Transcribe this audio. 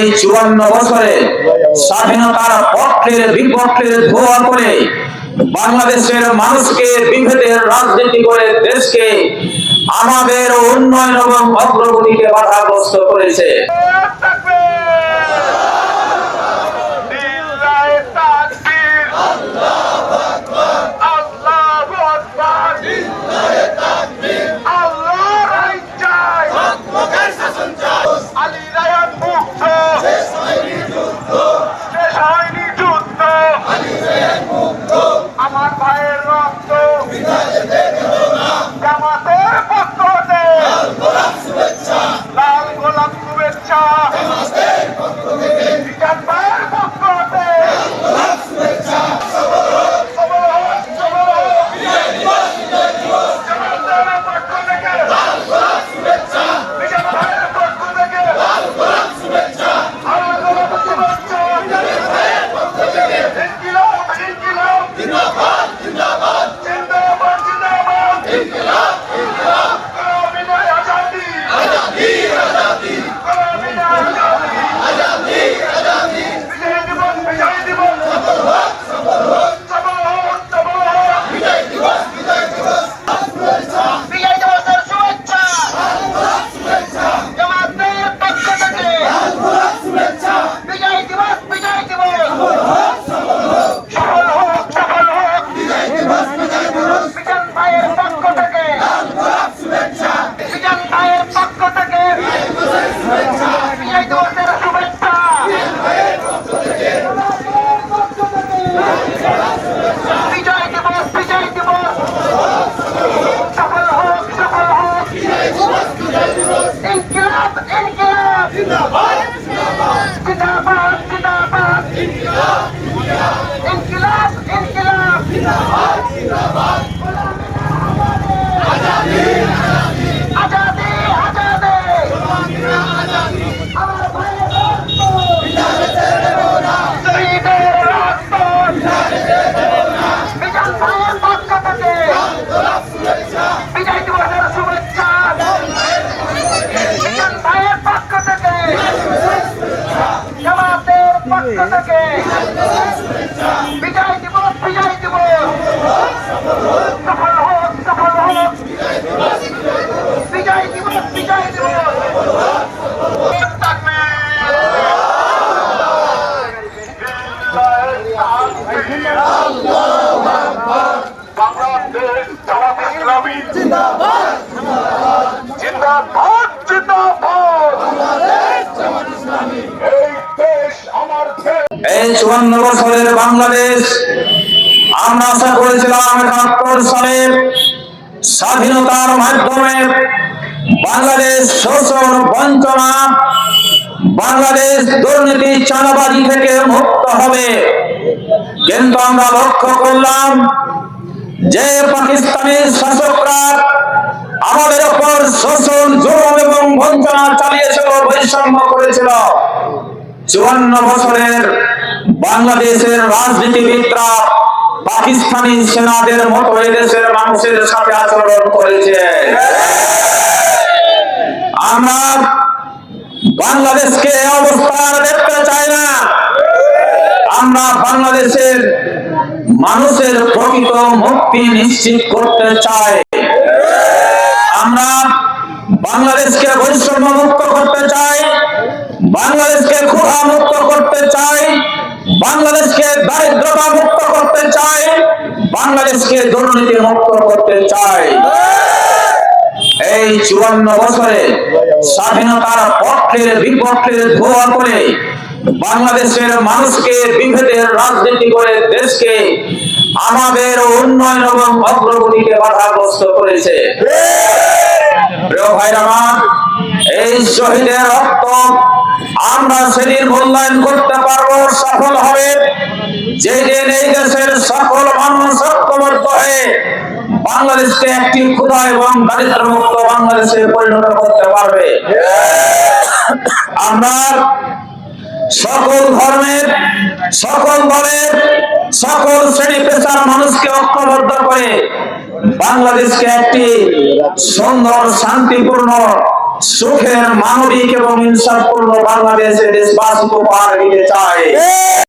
এই চুয়ান্ন বছরে স্বাধীনতার পক্ষের বিপক্ষের ধোয়া করে বাংলাদেশের মানুষকে বিভেদের রাজনীতি করে দেশকে আমাদের উন্নয়ন এবং অগ্রগতিকে বাধাগ্রস্ত করেছে। বিজয় দিবস বিজয় দিবস সফল হোক সফল হোক। বিজয় দিবস বিজয় দিবস বাংলাদেশ ইসলামী এই দেশ আমার দেশ এই চুয়ান্ন বছরের বাংলাদেশ, আমরা আশা করেছিলাম একাত্তর সালে স্বাধীনতার মাধ্যমে বাংলাদেশ শোষণ বঞ্চনা, বাংলাদেশ দুর্নীতি চাঁদাবাজি থেকে মুক্ত হবে। কিন্তু আমরা লক্ষ্য করলাম যে পাকিস্তানি শাসকরা আমাদের উপর শোষণ, জুলুম এবং বঞ্চনা চালিয়েছিল, বৈষম্য করেছিল। চুয়ান্ন বছরের বাংলাদেশের রাজনীতিবিদরা পাকিস্তানি সেনাদের মতো এদেশের মানুষের সাথে আচরণ করেছে। আমরা বাংলাদেশকে এই অবস্থার দেখতে চাই না। আমরা বাংলাদেশের মানুষের প্রকৃত মুক্তি নিশ্চিত করতে চাই। আমরা বাংলাদেশকে বৈষম্য মুক্ত করতে চাই। বাংলাদেশকে ক্ষুধা মুক্ত করতে চাই, বাংলাদেশকে দারিদ্রতা মুক্ত করতে চাই, বাংলাদেশকে দুর্নীতি মুক্ত করতে চাই। এই চুয়ান্ন বছরে স্বাধীনতার পক্ষের বিপক্ষের ধোয়া করে বাংলাদেশের মানুষকে, বিভেদের রাজনীতি করে দেশকে আমাদের উন্নয়ন এবং অগ্রগতিকে বাধাগ্রস্ত করেছে। প্রিয় ভাইরা এই শহীদের রক্ত আমরা সেদিন মূল্যায়ন করতে পারব, সফল হবে। যেদিন এই দেশের সকল মানুষ ঐক্যবদ্ধ হয়ে বাংলাদেশকে একটি ক্ষুধা এবং দারিদ্র মুক্ত বাংলাদেশে পরিণত করতে পারবে। আমরা সকল ধর্মের, সকল দলের, সকল শ্রেণি পেশার মানুষকে ঐক্যবদ্ধ করে বাংলাদেশকে একটি সুন্দর, শান্তিপূর্ণ সুখের মানবিক এবং ইনসাফপূর্ণ বাংলাদেশের দেশবাসীকে উপহার দিতে চাই